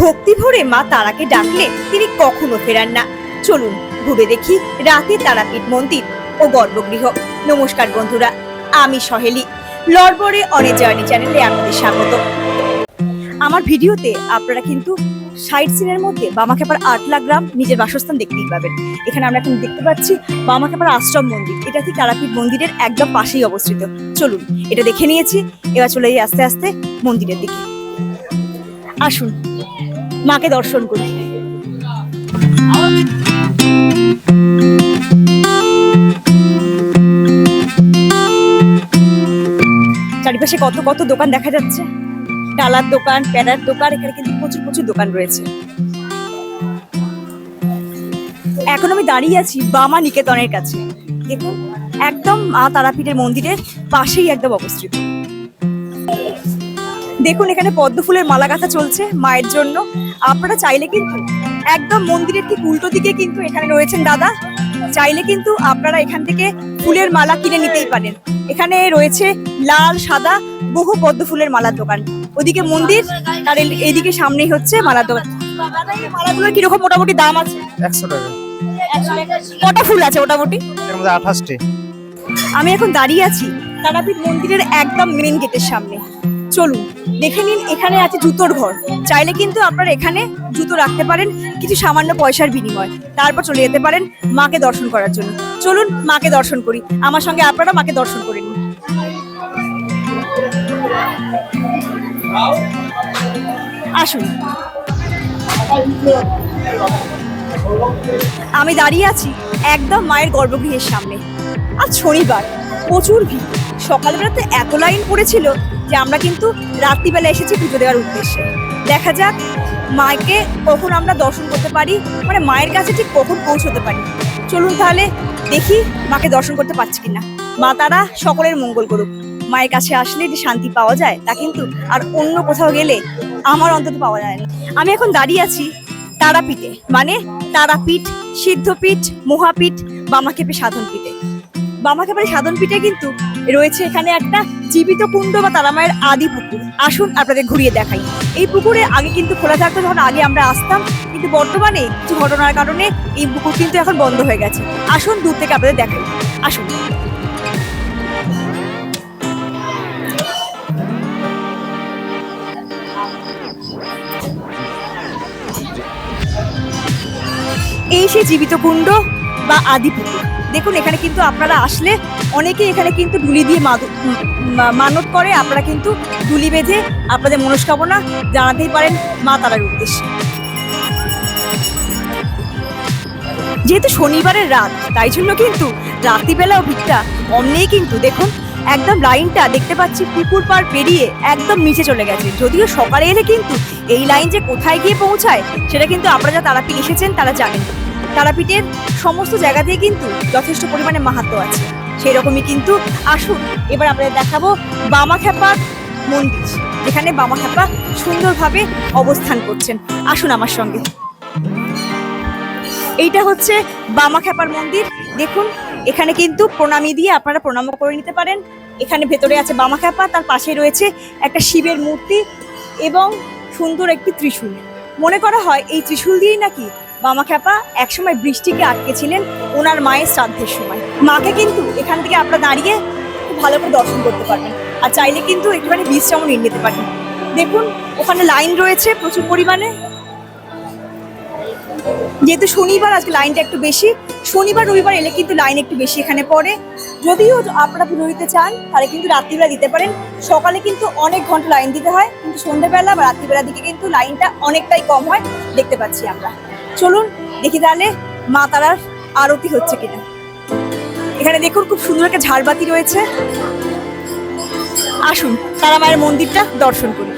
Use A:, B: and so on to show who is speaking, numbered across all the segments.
A: ভক্তি ভরে মা তারাকে ডাকলে তিনি কখনো ফেরান না। চলুন ঘুরে দেখি রাতে তারাপীঠ মন্দির ও গর্ভগৃহ। নমস্কার বন্ধুরা, আমি সহেলি। লড়বড়ে অনে জার্নি চ্যানেলে আপনাদের স্বাগত। আমার ভিডিওতে আপনারা কিন্তু সাইড সিনের মধ্যে বামাখ্যাপার আটলা গ্রাম নিজের বাসস্থান দেখতেই পাবেন। এখানে আমরা এখন দেখতে পাচ্ছি বামাখ্যাপার আশ্রম মন্দির। এটা ঠিক তারাপীঠ মন্দিরের একদম পাশেই অবস্থিত। চলুন, এটা দেখে নিয়েছি। এবার চলে আস্তে আস্তে মন্দিরের দিকে। আসুন মাকে দর্শন করি। চারিপাশে কত কত দোকান দেখা যাচ্ছে। ডালার দোকান প্যাডার দোকান, এখানে কিন্তু প্রচুর প্রচুর দোকান রয়েছে। এখন আমি দাঁড়িয়ে আছি বামা নিকেতনের কাছে। দেখুন, একদম মা তারাপীঠের মন্দিরের পাশেই একদম অবস্থিত। দেখুন, এখানে পদ্ম ফুলের মালা গাঁথা চলছে মায়ের জন্য। আপনারা চাইলে কিন্তু একদম মন্দিরের ঠিক উল্টো দিকে কিন্তু এখানে রয়েছেন দাদা। চাইলে কিন্তু আপনারা এখান থেকে ফুলের মালা কিনে নিতেই পারেন। এখানে রয়েছে লাল সাদা বহু পদ্ম ফুলের মালার দোকান। ওদিকে মন্দির আর এই- এইদিকে সামনেই হচ্ছে মালার দোকান। মালাগুলোর কীরকম মোটামুটি দাম আছে?
B: একশো টাকা।
A: কটা ফুল আছে মোটামুটি?
B: আঠাশটি।
A: আমি এখন দাঁড়িয়ে আছি তারাপীঠ মন্দিরের একদম মেন গেটের সামনে। চলুন, দেখে নিন এখানে আছে জুতোর ঘর। চাইলে কিন্তু আপনারা এখানে জুতো রাখতে পারেন, কিছু সামান্য পয়সার বিনিময়। তারপর চলে যেতে পারেন মাকে দর্শন করার জন্য। চলুন মাকে দর্শন করি। আমার সঙ্গে আপনারা মাকে দর্শন করে নিন। আসুন। আমি দাঁড়িয়ে আছি একদম মায়ের গর্ভগৃহের সামনে। আজ শনিবার, প্রচুর ভিড়। সকালবেলাতে এত লাইন পড়েছিল যে আমরা কিন্তু রাত্রিবেলা এসেছি পুজো দেওয়ার উদ্দেশ্যে। দেখা যাক মাকে কখন আমরা দর্শন করতে পারি মানে মায়ের কাছে ঠিক কখন পৌঁছতে পারি। চলুন তাহলে দেখি মাকে দর্শন করতে পারছি কিনা। মা তারা সকলের মঙ্গল করুক। মায়ের কাছে আসলে যে শান্তি পাওয়া যায়, তা কিন্তু আর অন্য কোথাও গেলে আমার অন্তত পাওয়া যায় না। আমি এখন দাঁড়িয়ে আছি তারাপীঠে মানে তারাপীঠ, সিদ্ধপীঠ, মহাপীঠ বামাক্ষেপে সাধন পীঠে বামাক্ষেপের সাধন পীঠে কিন্তু রয়েছে এখানে একটা জীবিত কুণ্ড বা তারামায়ের আদি পুকুর। আসুন আপনাদের ঘুরিয়ে দেখাই। এই পুকুরে আগে কিন্তু খোলা থাকতো, যখন আগে আমরা আসতাম, কিন্তু বর্তমানে কিছু ঘটনার কারণে এই পুকুর কিন্তু এখন বন্ধ হয়ে গেছে। আসুন দূর থেকে আপনাদের দেখাই। আসুন। এই সেই জীবিত কুণ্ড বা আদি পুকুর। দেখুন, এখানে কিন্তু আপনারা আসলে অনেকেই এখানে কিন্তু ঢুলি দিয়ে মানত করে। আপনারা কিন্তু ঢুলি বেঁধে আপনাদের মনস্কামনা জানাতেই পারেন মা তারার উদ্দেশ্যে। যেহেতু শনিবারের রাত, তাই জন্য কিন্তু রাত্রিবেলাও ভিড়টা কম নেই কিন্তু দেখুন, একদম লাইনটা দেখতে পাচ্ছি পুকুর পার পেরিয়ে একদম নিচে চলে গেছে। যদিও সকালে এলে কিন্তু এই লাইন যে কোথায় গিয়ে পৌঁছায়, সেটা কিন্তু আপনারা যারা তারাপীঠ এসেছেন, তারা জানেন। তারাপীঠের সমস্ত জায়গাতেই কিন্তু যথেষ্ট পরিমাণে মাহাত্ম আছে। সেই রকমই কিন্তু আসুন, এবার আপনাদের দেখাবো বামা বামাখ্যাপা মন্দির, যেখানে বামাখ্যাপা সুন্দরভাবে অবস্থান করছেন। আসুন আমার সঙ্গে। এইটা হচ্ছে বামা বামাখ্যাপার মন্দির। দেখুন, এখানে কিন্তু প্রণামী দিয়ে আপনারা প্রণাম করে নিতে পারেন। এখানে ভেতরে আছে বামা বামাখ্যাপা, তার পাশে রয়েছে একটা শিবের মূর্তি এবং সুন্দর একটি ত্রিশূল। মনে করা হয় এই ত্রিশূল দিয়েই নাকি বামাখ্যাপা একসময় বৃষ্টিকে আটকেছিলেন ওনার মায়ের শ্রাদ্ধের সময়। মাকে কিন্তু এখান থেকে আপনারা দাঁড়িয়ে খুব ভালো করে দর্শন করতে পারবেন। আর চাইলে কিন্তু একটুখানি বিশ্রামও নিয়ে নিতে পারেন। দেখুন, ওখানে লাইন রয়েছে প্রচুর পরিমাণে। যেহেতু শনিবার, আজকে লাইনটা একটু বেশি, শনিবার, রবিবার এলে কিন্তু লাইন একটু বেশি এখানে পড়ে। যদিও আপনারা পুজো দিতে চান, তাহলে কিন্তু রাত্রিবেলা দিতে পারেন। সকালে কিন্তু অনেক ঘণ্টা লাইন দিতে হয়, কিন্তু সন্ধ্যেবেলা বা রাত্রিবেলার দিকে কিন্তু লাইনটা অনেকটাই কম হয়, দেখতে পাচ্ছি আমরা। চলুন দেখি তাহলে মা তারার আরতি হচ্ছে কিনা। এখানে দেখুন খুব সুন্দর একটা ঝাড়বাতি রয়েছে। আসুন, তারা মায়ের মন্দিরটা দর্শন করি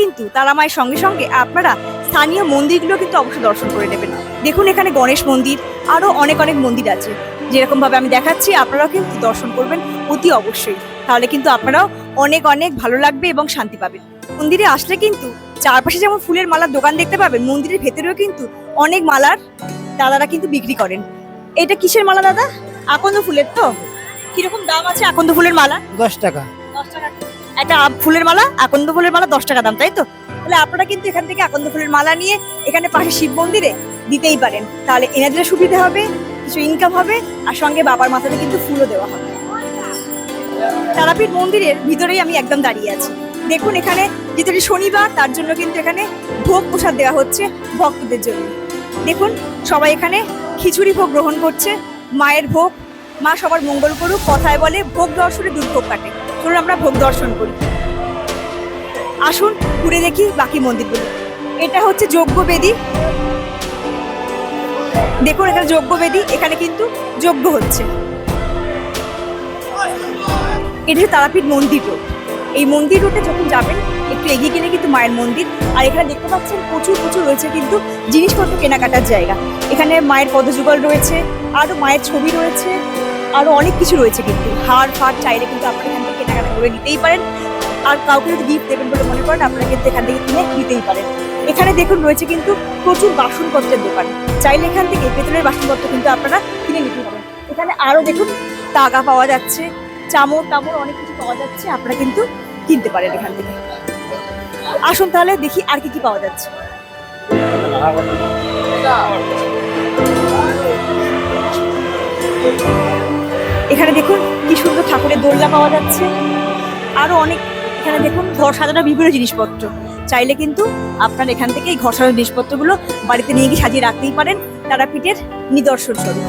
A: কিন্তু তারা মায়ের সঙ্গে সঙ্গে আপনারা স্থানীয় মন্দিরগুলো কিন্তু অবশ্যই দর্শন করে নেবেন। দেখুন এখানে গণেশ মন্দির আরও অনেক অনেক মন্দির আছে। যেরকমভাবে আমি দেখাচ্ছি আপনারাও কিন্তু দর্শন করবেন অতি অবশ্যই। তাহলে কিন্তু আপনারাও অনেক অনেক ভালো লাগবে এবং শান্তি পাবেন। মন্দিরে আসলে কিন্তু চারপাশে যেমন ফুলের মালার দোকান দেখতে পাবেন মন্দিরের ভেতরেও কিন্তু অনেক মালার দাদারা কিন্তু বিক্রি করেন। এটা কিসের মালা দাদা? আকন্দ ফুলের তো? কীরকম দাম আছে আকন্দ ফুলের মালা?
B: দশ টাকা।
A: দশ টাকা। একটা ফুলের মালা, আকন্দ ফুলের মালা, দশ টাকা দাম, তাই তো? তাহলে আপনারা কিন্তু এখান থেকে আকন্দ ফুলের মালা নিয়ে এখানে পাশে শিব মন্দিরে দিতেই পারেন। তাহলে এনাদের সুবিধা হবে, কিছু ইনকাম হবে, আর সঙ্গে বাবার মাথাতে কিন্তু ফুলও দেওয়া হবে। তারাপীঠ মন্দিরের ভিতরেই আমি একদম দাঁড়িয়ে আছি। দেখুন এখানে যেহেতু শনিবার, তার জন্য কিন্তু এখানে ভোগ প্রসাদ দেওয়া হচ্ছে ভক্তদের জন্য। দেখুন, সবাই এখানে খিচুড়ি ভোগ গ্রহণ করছে, মায়ের ভোগ, মা সবার মঙ্গল করুক, কথায় বলে, ভোগ দর্শনে দুর্ভোগ কাটে। চলুন আমরা ভোগ দর্শন করি। আসুন, ঘুরে দেখি বাকি মন্দিরগুলো। এটা হচ্ছে যজ্ঞ বেদী দেখুন, এখানে যজ্ঞ বেদী এখানে কিন্তু যজ্ঞ হচ্ছে। এটা হচ্ছে তারাপীঠ মন্দির রোড। এই মন্দির রোডে যখন যাবেন, একটু এগিয়ে গেলে কিন্তু মায়ের মন্দির। আর এখানে দেখতে পাচ্ছেন প্রচুর প্রচুর রয়েছে কিন্তু জিনিসপত্র কেনাকাটার জায়গা। এখানে মায়ের পদযুগল রয়েছে আরও মায়ের ছবি রয়েছে আরও অনেক কিছু রয়েছে কিন্তু। হার ফার চাইলে কিন্তু আপনার কেনাকাটা করে নিতেই পারেন। আর কাউকে যদি গিফট দেবেন বলে মনে করেন, আপনারা কিন্তু এখান থেকে কিনে নিতেই পারেন। এখানে দেখুন রয়েছে কিন্তু প্রচুর বাসনপত্রের দোকান। চাইলে এখান থেকে পেতলের বাসনপত্র কিন্তু আপনারা কিনে নিতে পারেন। এখানে আরও দেখুন টাকা পাওয়া যাচ্ছে চামড় টামড় অনেক কিছু পাওয়া যাচ্ছে, আপনারা কিন্তু কিনতে পারেন এখান থেকে। আসুন তাহলে দেখি আর কি কি পাওয়া যাচ্ছে। এখানে দেখুন কি সুন্দর ঠাকুরের দোলনা পাওয়া যাচ্ছে। আরও অনেক, এখানে দেখুন ঘর সাজানো বিভিন্ন জিনিসপত্র। চাইলে কিন্তু আপনার এখান থেকে এই ঘর সাজানো জিনিসপত্রগুলো বাড়িতে নিয়ে গিয়ে সাজিয়ে রাখতেই পারেন। তারাপীঠের নিদর্শন স্বরূপ।